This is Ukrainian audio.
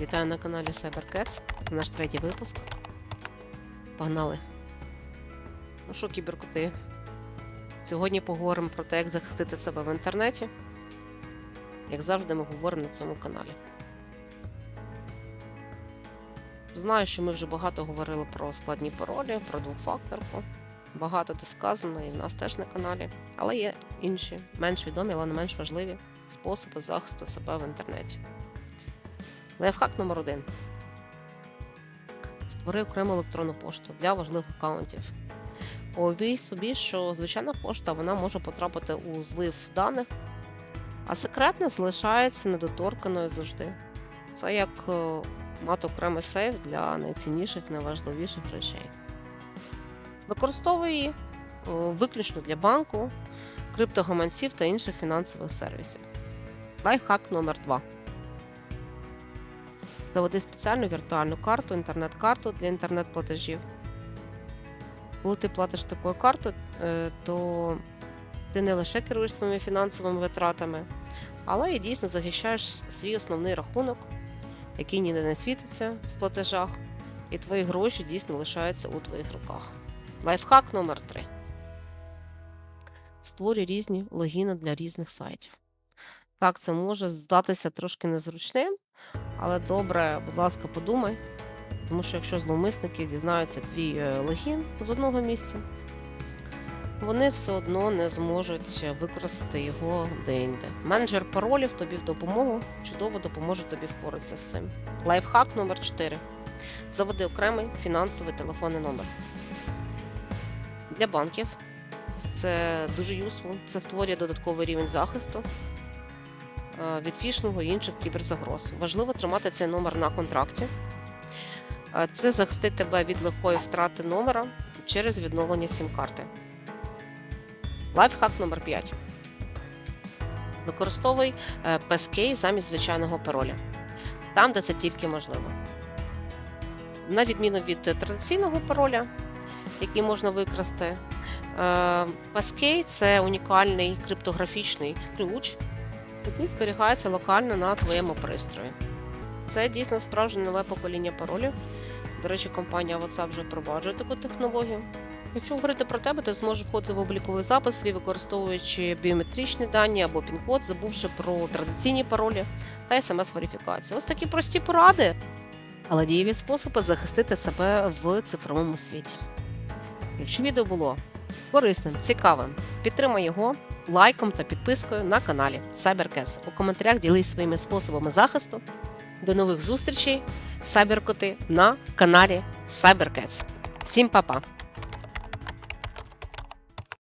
Вітаю на каналі CyberCats. Це наш третій випуск. Погнали. Ну що, кіберкоти? Сьогодні поговоримо про те, як захистити себе в інтернеті. Як завжди, ми говоримо на цьому каналі. Знаю, що ми вже багато говорили про складні паролі, про двохфакторку. Багато де сказано і в нас теж на каналі. Але є інші, менш відомі, але не менш важливі способи захисту себе в інтернеті. Лайфхак номер один. Створи окрему електронну пошту для важливих аккаунтів. Уявій собі, що звичайна пошта вона може потрапити у злив даних, а секретна залишається недоторканою завжди. Це як е, мати окремий сейф для найцінніших, найважливіших речей. Використовуй е, виключно для банку, криптогаманців та інших фінансових сервісів. Лайфхак номер 2 Заведи спеціальну віртуальну карту, інтернет-карту для інтернет-платежів. Коли ти платиш такою картою, е, то ти не лише керуєш своїми фінансовими витратами, але і дійсно захищаєш свій основний рахунок, який ніде не світиться в платежах, і твої гроші дійсно лишаються у твоїх руках. Лайфхак номер 3 Створюй різні логіни для різних сайтів. Так, це може здатися трошки незручним, але добре, будь ласка, подумай, тому що якщо зловмисники дізнаються твій е, логін з одного місця, вони все одно не зможуть використати його де-інде. Менеджер паролів тобі в допомогу чудово допоможе тобі впоратися з цим. Лайфхак номер 4 Заведи окремий фінансовий телефонний номер. Для банків це дуже useful, це створює додатковий рівень захисту від фішингу і інших кіберзагроз. Важливо тримати цей номер на контракті. Е, Це захистить тебе від легкої втрати номера через відновлення сім-карти. Лайфхак номер 5 Використовуй е, PSK замість звичайного пароля. Там, де це тільки можливо. На відміну від е, традиційного пароля, який можна викрасти, е, PSK – це унікальний криптографічний ключ, який зберігається локально на твоєму пристрої. Це дійсно справжнє нове покоління паролів. До речі, компанія WhatsApp вже впроваджує таку технологію. Якщо говорити про тебе, ти зможеш входити в обліковий запис використовуючи біометричні дані або пін-код, забувши про традиційні паролі та смс-верифікацію. Ось такі прості поради, але дієві способи захистити себе в цифровому світі. Якщо відео було корисним, цікавим, підтримай його лайком та підпискою на каналі CyberCats. У коментарях ділись своїми способами захисту. До нових зустрічей, сайберкоти на каналі CyberCats. Всім па-па!